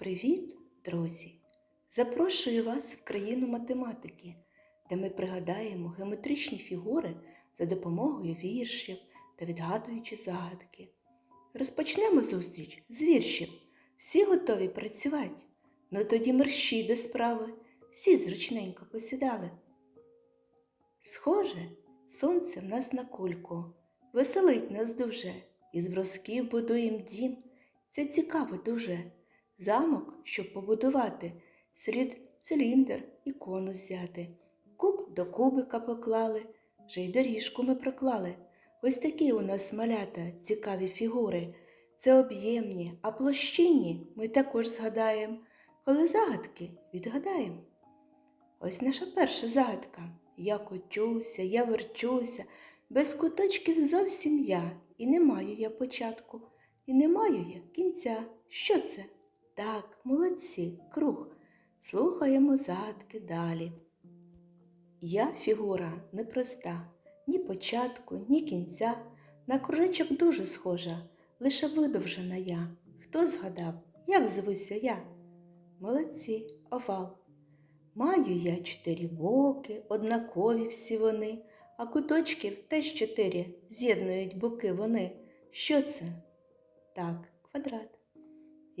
Привіт, друзі! Запрошую вас в країну математики, де ми пригадаємо геометричні фігури за допомогою віршів та відгадуючи загадки. Розпочнемо зустріч з віршів. Всі готові працювати? Ну тоді мерщі до справи, всі зручненько посідали. Схоже, сонце в нас на кульку, веселить нас дуже, із бросків будуєм дім. Це цікаво дуже. Замок, щоб побудувати, слід циліндр і конус взяти. Куб до кубика поклали, вже й доріжку ми проклали. Ось такі у нас малята цікаві фігури. Це об'ємні, а площинні ми також згадаємо, коли загадки відгадаємо. Ось наша перша загадка. Я котюся, я верчуся, без куточків зовсім я, і не маю я початку, і не маю я кінця. Що це? Так, молодці, круг. Слухаємо загадки далі. Я фігура непроста, ні початку, ні кінця. На кружечок дуже схожа, лише видовжена я. Хто згадав, як звуся я? Молодці, овал. Маю я чотири боки, однакові всі вони, а куточків теж чотири з'єднують боки вони. Що це? Так, квадрат.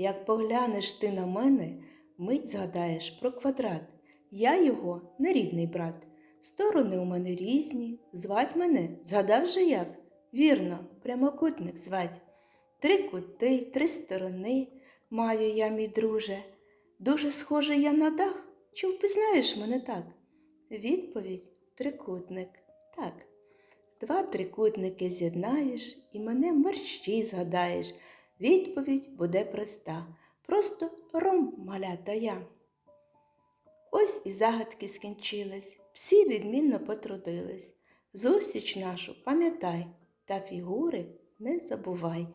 Як поглянеш ти на мене, мить згадаєш про квадрат. Я його нерідний брат. Сторони у мене різні, звать мене, згадав же як? Вірно, прямокутник звать. Три кути, три сторони маю я, мій друже. Дуже схожий я на дах, чи впізнаєш мене так? Відповідь трикутник. Так. Два трикутники з'єднаєш і мене мерщій згадаєш. Відповідь буде проста. Просто ром малята я. Ось і загадки скінчились, всі відмінно потрудились. Зустріч нашу пам'ятай та фігури не забувай.